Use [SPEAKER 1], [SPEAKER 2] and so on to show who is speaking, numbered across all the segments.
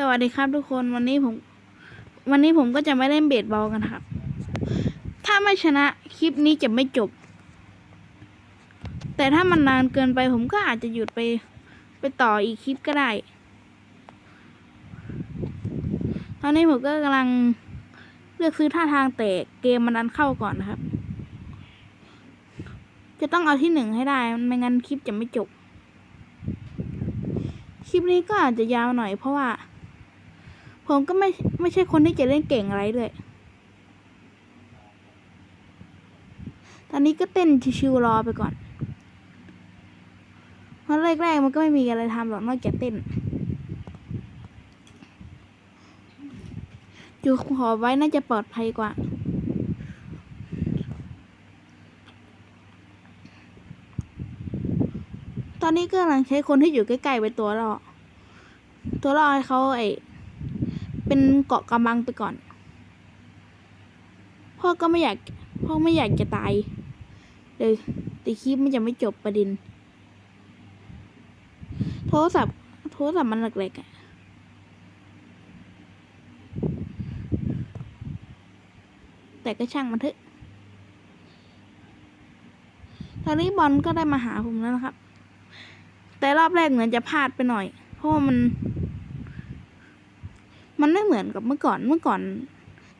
[SPEAKER 1] สวัสดีครับทุกคนวันนี้ผม วันนี้ผมก็จะไม่เล่นเบสบอลกันครับ ถ้าไม่ชนะคลิปนี้จะไม่จบ แต่ถ้ามันนานเกินไปผมก็อาจจะหยุดไป ไปต่ออีกคลิปก็ได้ ตอนนี้ผมก็กำลังเลือกซื้อท่าทางแต่เกมมันดันเข้าก่อนนะครับ จะต้องเอาที่หนึ่งให้ได้ไม่งั้นคลิปจะไม่จบคลิปนี้ก็อาจจะยาวหน่อยเพราะว่า ผมก็ไม่ไม่ใช่คนที่จะเล่นเก่งอะไรเลย ตอนนี้ก็เต้นชิวๆรอไปก่อน เพราะแรกๆมันก็ไม่มีอะไรทำหรอกนอกจากเต้นอยู่ขอไว้น่าจะปลอดภัยกว่าตอนนี้ก็กำลังใช้คนที่อยู่ใกล้ๆไปนตัวล่อ ตัวล่อให้เขาไอ เป็นเกาะกำบังไปก่อน พ่อก็ไม่อยาก พ่อไม่อยากจะตายเลยแต่คลิปมันจะไม่จบประเด็นโทรศัพท์โทรศัพท์มันแหลกๆอะแต่ก็ช่างมันเถอะตอนนี้บอลก็ได้มาหาผมแล้วนะครับ แต่รอบแรกเหมือนจะพลาดไปหน่อย เพราะว่ามัน มันไม่เหมือนกับเมื่อก่อนเมื่อก่อน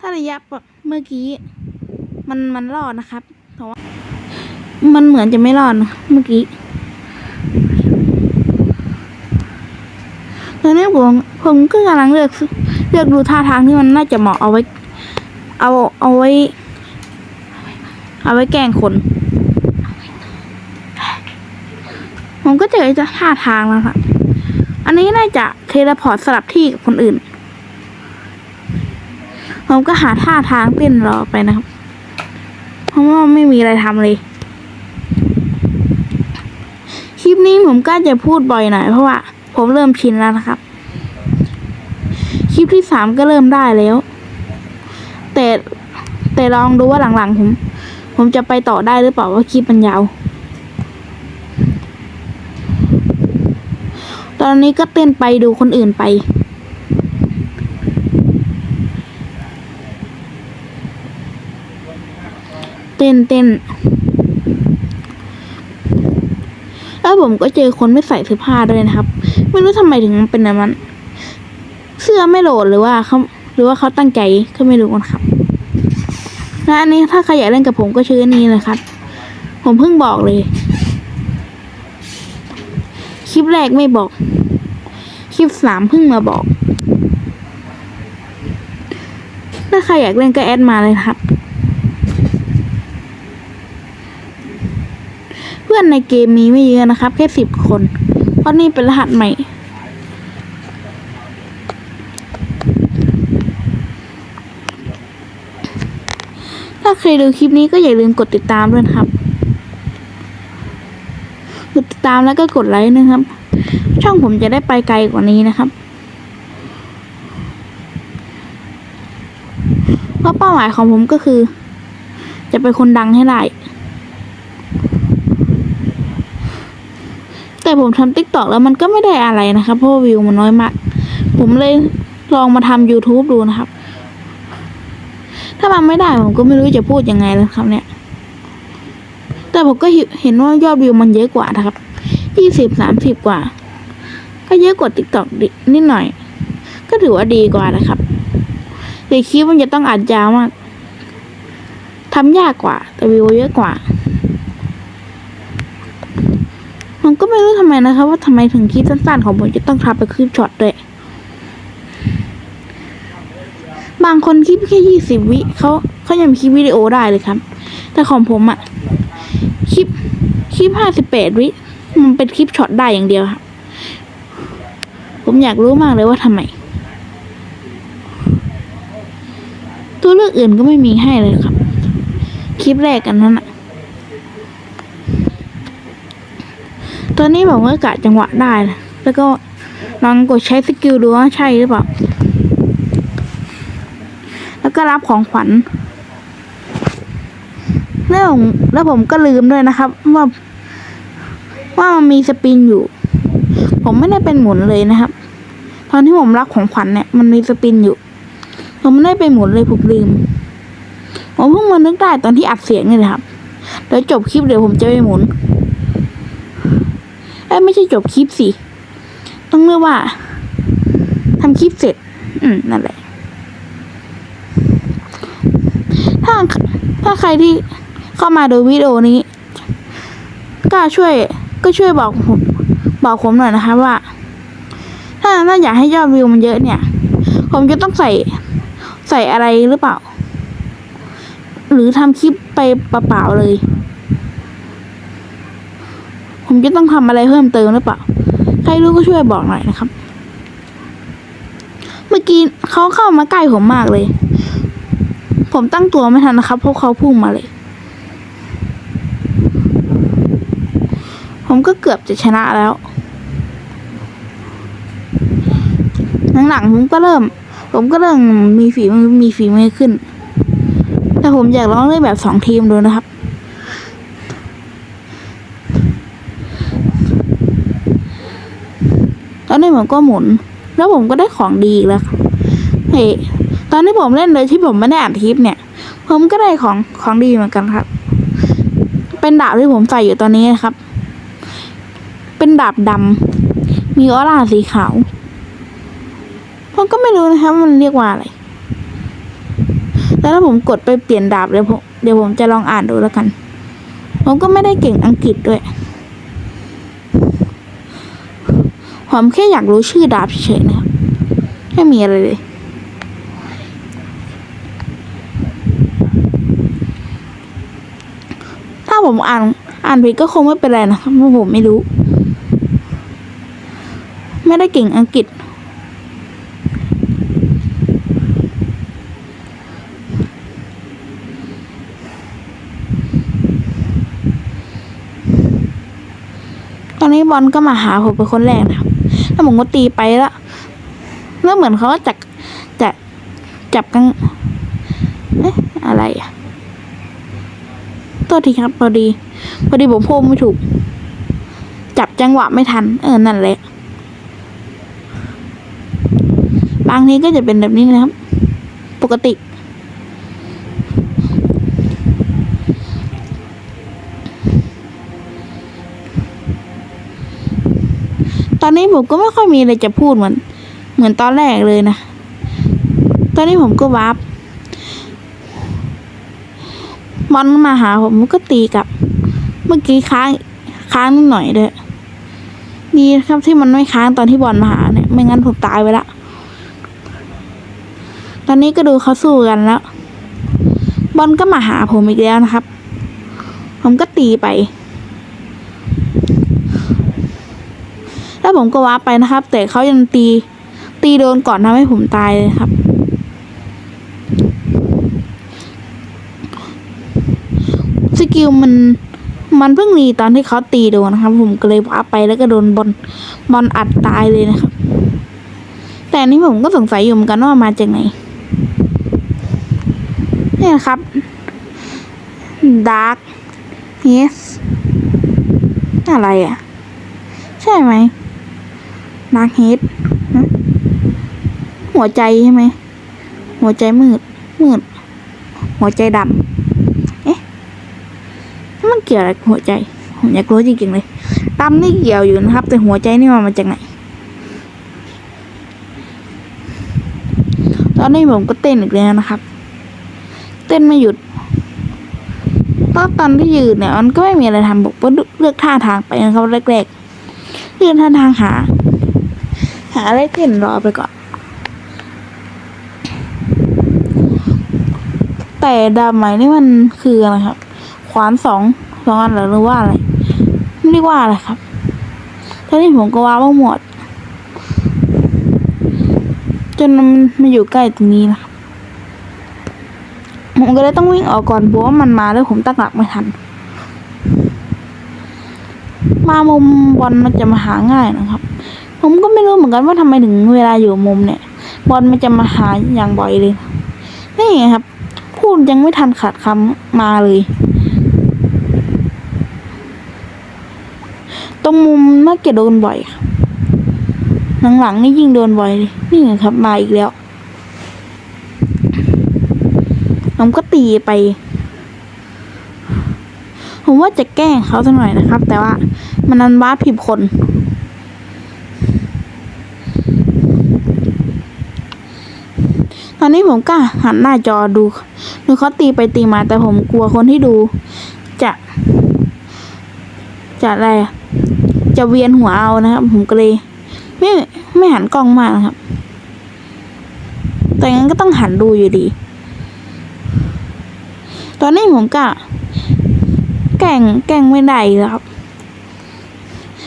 [SPEAKER 1] ถ้าระยะเมื่อกี้ มันมันรอดนะครับแต่ว่ามันเหมือนจะไม่รอดเมื่อกี้ตอนนี้ผมผมก็กำลังเลือกเลือกดูท่าทางที่มันน่าจะเหมาะเอาไว้ เอาเอาไว้ เอาไว้แกล้งคน ผมก็เจอจะท่าทางแล้วค่ะอันนี้น่าจะเทเลพอร์ตสลับที่กับคนอื่น ผมก็หาท่าทางเต้นรอไปนะครับ เพราะว่าไม่มีอะไรทำเลย คลิปนี้ผมก็จะพูดบ่อยหน่อยเพราะว่า ผมเริ่มชินแล้วนะครับ คลิปที่สามก็เริ่มได้แล้ว แต่แต่ลองดูว่าหลังๆผม ผมจะไปต่อได้หรือเปล่าว่าคลิปมันยาว ตอนนี้ก็เต้นไปดูคนอื่นไป ต้นเต้น แล้วผมก็เจอคนไม่ใส่เสื้อผ้าด้วยนะครับ ไม่รู้ทำไมถึงเป็นแบบนั้น เสื้อไม่โหลดหรือว่าเขาหรือว่าเขาตั้งใจก็ไม่รู้นะครับและอันนี้ถ้าใครอยากเล่นกับผมก็ชื่ออันนี้เลยครับ ผมเพิ่งบอกเลย คลิปแรกไม่บอก คลิปสามเพิ่งมาบอก ถ้าใครอยากเล่นก็แอดมาเลยครับ พื่อนในเกมมีไม่เยอะนะครับ แค่สิบคน เพราะนี่เป็นรหัสใหม่ ถ้าใครดูคลิปนี้ก็อย่าลืมกดติดตามด้วยครับ กดติดตามแล้วก็กดไลค์นะครับ ช่องผมจะได้ไปไกลกว่านี้นะครับเพราะเป้าหมายของผมก็คือ จะเป็นคนดังให้ได้ แต่ผมทำติ๊กตอกแล้วมันก็ไม่ได้อะไรนะครับ เพราะว่าวิวมันน้อยมาก ผมเลยลองมาทำ YouTube ดูนะครับ ถ้ามันไม่ได้ผมก็ไม่รู้จะพูดยังไงแล้วครับ เนี่ย แต่ผมก็เห็นว่ายอดวิวมันเยอะกว่านะครับ ยี่สิบสามสิบกว่า ก็เยอะกว่าติ๊กตอกนิดหน่อย ก็ถือว่าดีกว่านะครับแต่คลิปมันจะต้องอัดยาวมากทำยากกว่า แต่วิวเยอะกว่า ผมก็ไม่รู้ทำไมนะครับว่าทำไมถึงคลิปสั้นๆของผมจะต้องทำเป็นคลิปช็อตด้วย บางคนคลิปแค่ยี่สิบวิเขาเขายังมีคลิปวิดีโอได้เลยครับ แต่ของผมอะคลิปคลิปห้าสิบแปดวิมันเป็นคลิปช็อตได้อย่างเดียวครับผมอยากรู้มากเลยว่าทำไม ตัวเลือกอื่นก็ไม่มีให้เลยครับ คลิปแรกกันนั้นอะ ตอนนี้ผมก็กะจังหวะได้นะแล้วก็ลองกดใช้สกิลดูว่าใช่หรือเปล่า แล้วก็รับของขวัญแล้วผมแล้วผมก็ลืมด้วยนะครับ ว่าว่ามันมีสปินอยู่ ผมไม่ได้เป็นหมุนเลยนะครับทอนที่ผมรับของขวัญเนี่ยมันมีสปินอยู่ ผมไม่ได้ไปหมุนเลยผมลืม ผมเพิ่งมานึกได้ตอนที่อัดเสียงนี่แหละครับเดี๋ยวจบคลิปเดี๋ยวผมจะไปหมุน อ้ไม่ใช่จบคลิปสิ ต้องเรียกว่าทำคลิปเสร็จ อืม นั่นแหละ ถ้าถ้าใครที่เข้ามาดูวิดีโอนี้ ก็ช่วยก็ช่วยบอกผมบอกผมหน่อยนะคะว่า ถ้าถ้าอยากให้ยอดวิวมันเยอะเนี่ย ผมจะต้องใส่ใส่อะไรหรือเปล่า หรือทำคลิปไปเปล่าๆเลย ผมจะต้องทำอะไรเพิ่มเติมหรือเปล่า ใครรู้ก็ช่วยบอกหน่อยนะครับ เมื่อกี้เขาเข้ามาใกล้ผมมากเลย ผมตั้งตัวไม่ทันนะครับเพราะเขาพุ่งมาเลย ผมก็เกือบจะชนะแล้วหลังๆผมก็เริ่ม ผมก็เริ่มมีฝีมือมีฝีมือขึ้น แต่ผมอยากลองเล่นแบบสองทีมดูนะครับ ตอนนี้ผมก็หมุน แล้วผมก็ได้ของดีอีกแล้วเฮ้ยตอนที่ผมเล่นเลยที่ผมไม่ได้อ่านทิปเนี่ย ผมก็ได้ของของดีเหมือนกันครับ เป็นดาบที่ผมใส่อยู่ตอนนี้นะครับ เป็นดาบดำมีออร่าสีขาว ผมก็ไม่รู้นะครับมันเรียกว่าอะไรแล้วถ้าผมกดไปเปลี่ยนดาบเดี๋ยวผมเดี๋ยวผมจะลองอ่านดูแล้วกัน ผมก็ไม่ได้เก่งอังกฤษด้วย ผมแค่อยากรู้ชื่อดาบเฉยๆนะครับไม่มีอะไรเลย ถ้าผมอ่านอ่านผิดก็คงไม่เป็นไรนะครับเพราะผมไม่รู้ ไม่ได้เก่งอังกฤษ ตอนนี้บอลก็มาหาผมเป็นคนแรกนะครับ แล้วผมก็ตีไปแล้วแล้วเหมือนเขาก็จับจะจับกันเอ๊ะอะไรอะโทษทีครับพอดี พอดีผมพูดไม่ถูก จับจังหวะไม่ทัน เออนั่นแหละ บางทีก็จะเป็นแบบนี้นะครับ ปกติ ตอนนี้ผมก็ไม่ค่อยมีอะไรจะพูดเหมือน เหมือนตอนแรกเลยนะ ตอนนี้ผมก็วาร์ปมอนมาหาผมก็ตีกลับ เมื่อกี้ค้างค้างนิดหน่อยด้วยดีนะครับที่มันไม่ค้างตอนที่บอลมาหาเนี่ย ไม่งั้นผมตายไปละ ตอนนี้ก็ดูเขาสู้กันแล้ว บอลก็มาหาผมอีกแล้วนะครับ ผมก็ตีไป แล้วผมก็ว้าไปนะครับ แต่เขายังตี ตีโดนก่อนทำให้ผมตายเลยครับ สกิลมันมันเพิ่งรีตอนที่เขาตีโดนนะครับ ผมก็เลยว้าไปแล้วก็โดนบอลบอลอัดตายเลยนะครับ แต่นี้ผมก็สงสัยอยู่เหมือนกันว่ามาจากไหนนี่นะครับ Dark Yes อะไรอะ ใช่ไหม ดาร์กเฮดหัวใจใช่ไหม หัวใจมืด มืด หัวใจดำเอ๊ะมันเกี่ยวอะไรกับหัวใจ ผมอยากรู้จริงๆเลยดำนี่เกี่ยวอยู่นะครับ แต่หัวใจนี่มันมาจากไหน ตอนนี้ผมก็เต้นอีกแล้วนะครับ เต้นไม่หยุดตอนตอนที่ยืนเนี่ยมันก็ไม่มีอะไรทำบอกว่าเลือกท่าทางไปนะครับแรกๆเลือกท่าทางหา หาอะไรเต้นรอไปก่อน แต่ดาบใหม่นี่มันคืออะไรครับ ขวานสองสองอันหรอหรือว่าอะไรไม่เรียกว่าอะไรครับตอนนี้ผมก็ว้าว่าหมด จนมันมาอยู่ใกล้ตรงนี้นะครับผมก็เลยต้องวิ่งออกก่อนเพราะว่ามันมาแล้วผมตั้งหลักไม่ทัน มามุมบอลมันจะมาหาง่ายนะครับ ผมก็ไม่รู้เหมือนกันว่าทำไมถึงเวลาอยู่มุมเนี่ย บอลมันจะมาหาอย่างบ่อยเลย นี่ไงครับ พูดยังไม่ทันขาดคำมาเลย ตรงมุมน่าจะโดนบ่อยครับหลังๆนี่ยิ่งโดนบ่อยเลยนี่ไงครับมาอีกแล้วผมก็ตีไป ผมว่าจะแกล้งเขาสักหน่อยนะครับ แต่ว่ามันนันวาผิดคน ตอนนี้ผมก็หันหน้าจอดูดูเขาตีไปตีมาแต่ผมกลัวคนที่ดู จะ จะอะไรจะเวียนหัวเอานะครับ ผมก็เลยไม่ไม่หันกล้องมากนะครับ แต่งั้นก็ต้องหันดูอยู่ดี ตอนนี้ผมก็แกล้งแกล้งไม่ได้แล้วครับ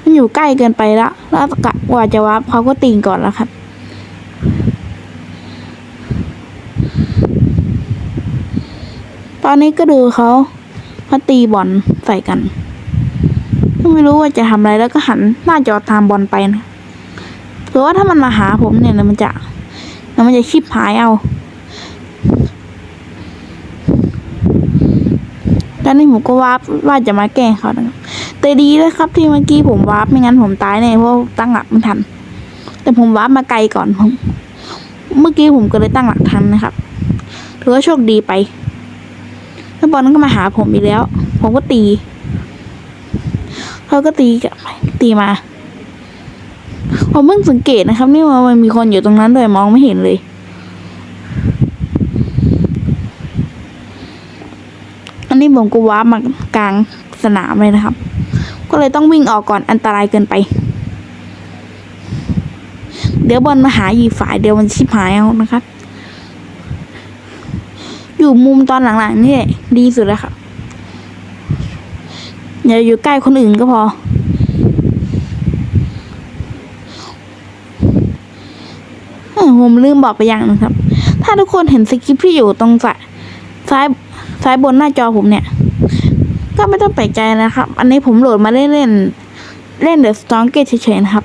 [SPEAKER 1] มันอยู่ใกล้เกินไปแล้วแล้วกะว่าจะวับเขาก็ตีก่อนแล้วครับ อนนี้ก็ดูเขาเขาตีบอลใส่กัน ไม่รู้ว่าจะทำอะไรแล้วก็หันหน้าจอตามบอลไปนะหรือว่าถ้ามันมาหาผมเนี่ยมันจะมันจะชิบหายเอาตอนนี้ผมก็วาร์ปว่าจะมาแกล้งเขานะแต่ดีเลยครับที่เมื่อกี้ผมวาร์ปไม่งั้นผมตายแน่เพราะตั้งหลักไม่ทัน แต่ผมวาร์ปมาไกลก่อนผมเมื่อกี้ผมก็เลยตั้งหลักทันนะครับ ถือว่าโชคดีไป แล้วบอลก็มาหาผมอีกแล้ว ผมก็ตีเขาก็ตีกับตีมา ผมเพิ่งสังเกตนะครับ นี่ว่ามันมีคนอยู่ตรงนั้นด้วยมองไม่เห็นเลย อันนี้ผมก็ว้ามากลางสนามเลยนะครับ ก็เลยต้องวิ่งออกก่อนอันตรายเกินไป เดี๋ยวบอลมาหาอีกฝ่ายเดี๋ยวมันชิบหายเอานะครับ อยู่มุมตอนหลังๆนี่ดีสุดแล้วครับอย่าอยู่ใกล้คนอื่นก็พอ ผมลืมบอกไปอย่างนึงครับ ถ้าทุกคนเห็นสคริปที่อยู่ตรงซ้ายซ้ายซ้ายบนหน้าจอผมเนี่ย ก็ไม่ต้องแปลกใจนะครับ อันนี้ผมโหลดมาเล่นเล่นเล่นเดอะสตองเกตเฉยๆนะครับ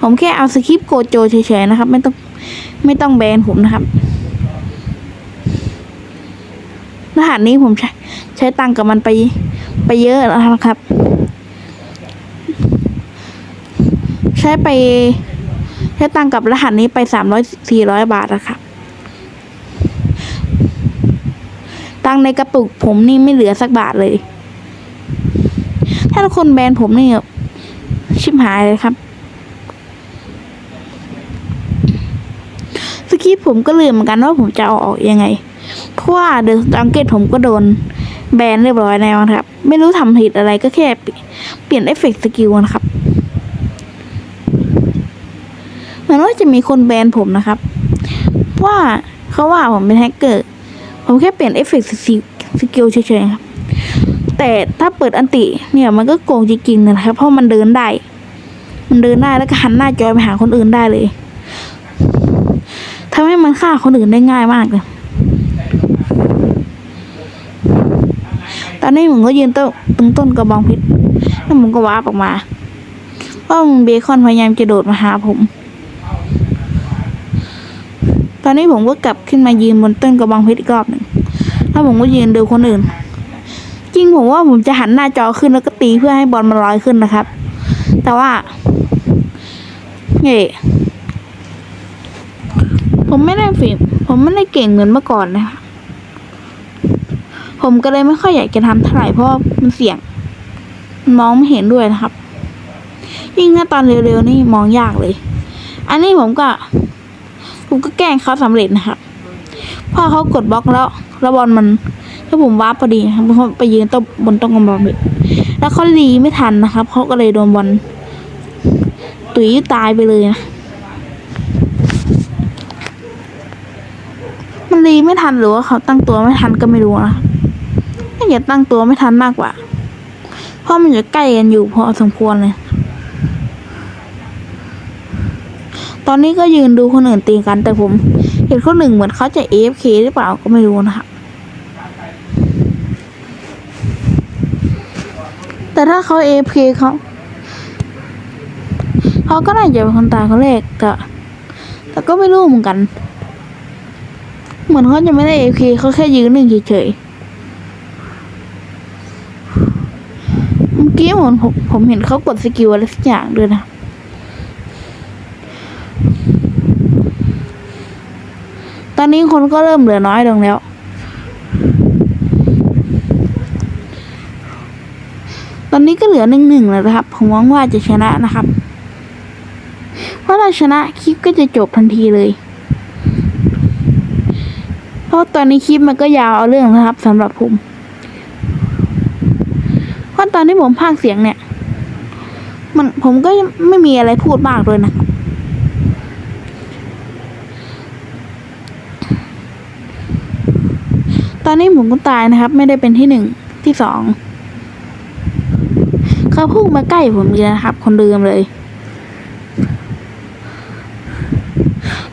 [SPEAKER 1] ผมแค่เอาสคริปต์โกโจเฉยๆนะครับ ไม่ต้องไม่ต้องแบนผมนะครับ รหัสนี้ผมใช้ใช้ตังกับมันไปไปเยอะแล้วครับ ใช้ไป ใช้ตังกับรหัสนี้ไปสามร้อยสี่ร้อยบาทนะครับตังในกระปุกผมนี่ไม่เหลือสักบาทเลย ถ้าคนแบนผมนี่ชิบหายเลยครับสคริปต์ผมก็ลืมเหมือนกันว่าผมจะเอาออกยังไง เพราะว่าเดอะดังเกตผมก็โดนแบนเรียบร้อยแล้วนะครับ ไม่รู้ทำผิดอะไรก็แค่เปลี่ยนเอฟเฟกต์สกิลนะครับเหมือนว่าจะมีคนแบนผมนะครับ ว่าเขาว่าผมเป็นแฮกเกอร์ ผมแค่เปลี่ยนเอฟเฟกต์สกิลเฉยๆครับ แต่ถ้าเปิดอันติเนี่ยมันก็โกงจริงๆนะครับ เพราะมันเดินได้ มันเดินได้แล้วก็หันหน้าจอยไปหาคนอื่นได้เลยทำให้มันฆ่าคนอื่นได้ง่ายมากเลย ตอนนี้ผมก็ยืนต้นตรงต้นกระบองเพชรแล้วผมก็ว้าออกมาว่ามึงเบคอนพยายามจะโดดมาหาผม ตอนนี้ผมก็กลับขึ้นมายืนบนต้นกระบองเพชรอีกรอบหนึ่งแล้วผมก็ยืนดูคนอื่น จริงผมว่าผมจะหันหน้าจอขึ้นแล้วก็ตีเพื่อให้บอลมันลอยขึ้นนะครับ แต่ว่าเฮ้ผมไม่ได้ฝีผมไม่ได้เก่งเหมือนเมื่อก่อนนะคะ ผมก็เลยไม่ค่อยอยากจะทำเท่าไหร่เพราะมันเสี่ยงมันมองไม่เห็นด้วยนะครับ ยิ่งถ้าตอนเร็วๆนี่มองยากเลย อันนี้ผมก็ ผมก็แกล้งเขาสำเร็จนะครับพอเขากดบล็อกแล้วแล้วบอลมันถ้าผมว้าร์ปพอดีครับเขาไปยืนต้นบนต้นกำบอลเลยแล้วเขารีไม่ทันนะครับเขาก็เลยโดนบอลตุ๋ยตายไปเลยนะมันรีไม่ทันหรือว่าเขาตั้งตัวไม่ทันก็ไม่รู้นะาจะตั้งตัวไม่ทันมากกว่า เพราะมันอยู่ใกล้กันอยู่พอสมควรเลย ตอนนี้ก็ยืนดูคนอื่นตีกันแต่ผม เห็นคนหนึ่งเหมือนเขาจะ AFK หรือเปล่าก็ไม่รู้นะครับแต่ถ้าเขา AFK เขาเขาก็น่าจะเป็นคนตายคนแรกแต่แต่ก็ไม่รู้เหมือนกัน เหมือนเขาจะไม่ได้ AFK เขาแค่ยืนหนึ่งเฉยๆเมื่อ กี้กี้ผมผมเห็นเขากดสกิลอะไรสักอย่างด้วยนะ ตอนนี้คนก็เริ่มเหลือน้อยลงแล้ว ตอนนี้ก็เหลือหนึ่งหนึ่งแล้วนะครับ ผมหวังว่าจะชนะนะครับ เพราะถ้าชนะคลิปก็จะจบทันทีเลย เพราะตอนนี้คลิปมันก็ยาวเอาเรื่องนะครับสำหรับผม ตอนที่ผมพากเสียงเนี่ย มันผมก็ไม่มีอะไรพูดมากเลยนะ ตอนนี้ผมก็ตายนะครับ ไม่ได้เป็นที่หนึ่งที่สองเขาพุ่งมาใกล้ผมเลยนะครับ คนเดิมเลย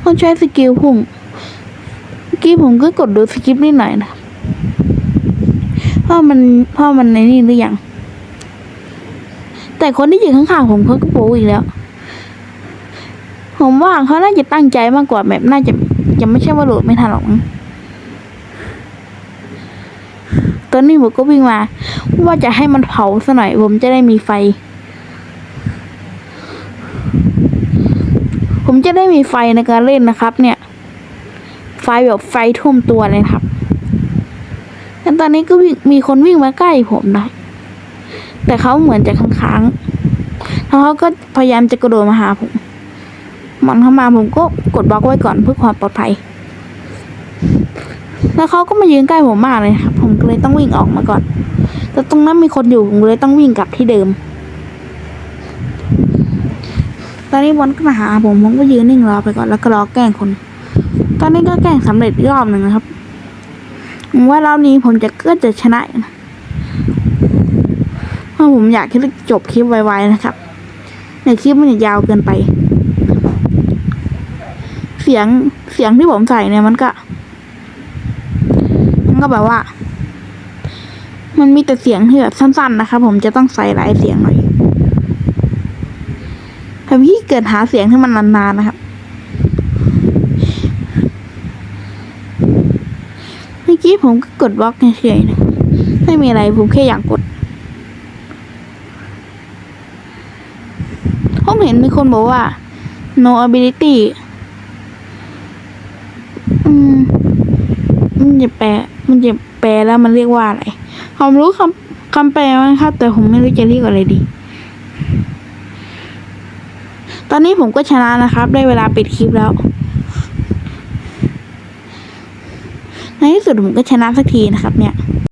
[SPEAKER 1] ต้องใช้สกิลพุ่งเมื่อกี้ผมก็กดดูสกิปนิดหน่อยนะเพราะมันเพราะมันในนี่หรือยัง แต่คนที่อยู่ข้างๆผมเขาก็โป๊อีกแล้ว ผมว่าเขาน่าจะตั้งใจมากกว่าแบบน่าจะจะไม่ใช่ว่าโหลดไม่ทันหรอกตอนนี้ผมก็วิ่งมา ว่าจะให้มันเผาซะหน่อย ผมจะได้มีไฟ ผมจะได้มีไฟในการเล่นนะครับ เนี่ย ไฟแบบไฟท่วมตัวเลยครับแต่ตอนนี้ก็มีคนวิ่งมาใกล้ผมนะ แต่เขาเหมือนจะค้างๆแล้วเขาก็พยายามจะกระโดดมาหาผมมันเข้ามาผมก็กดบล็อกไว้ก่อนเพื่อความปลอดภัย แล้วเขาก็มายืนใกล้ผมมากเลยครับผมก็เลยต้องวิ่งออกมาก่อน แต่ตรงนั้นมีคนอยู่ผมเลยต้องวิ่งกลับที่เดิม ตอนนี้บอลก็มาหาผมผมก็ยืนนิ่งรอไปก่อนแล้วก็รอแกล้งคน ตอนนี้ก็แกล้งสำเร็จรอบหนึ่งนะครับ ว่ารอบนี้ผมจะก็จะชนะนะ ราะผมอยากให้จบคลิปไวๆนะครับ ในคลิปมันจะยาวเกินไป เสียงเสียงที่ผมใส่เนี่ยมันก็ มันก็แบบว่า มันมีแต่เสียงที่แบบสั้น ๆ นะครับผมจะต้องใส่หลายเสียงหน่อยผมพี่เกิดหาเสียงที่มันนานๆนะครับเมื่อกี้ผมก็กดบล็อกเฉยๆนะไม่มีอะไรผมแค่อยากกด ผม เห็นมีคนบอกว่า no ability อืมมันจะแปล มันจะแปลแล้วมันเรียกว่าอะไร ผมรู้คำคำแปลมั้งครับ แต่ผมไม่รู้จะเรียกอะไรดี ตอนนี้ผมก็ชนะนะครับ ได้เวลาปิดคลิปแล้ว ในที่สุดผมก็ชนะสักทีนะครับเนี่ย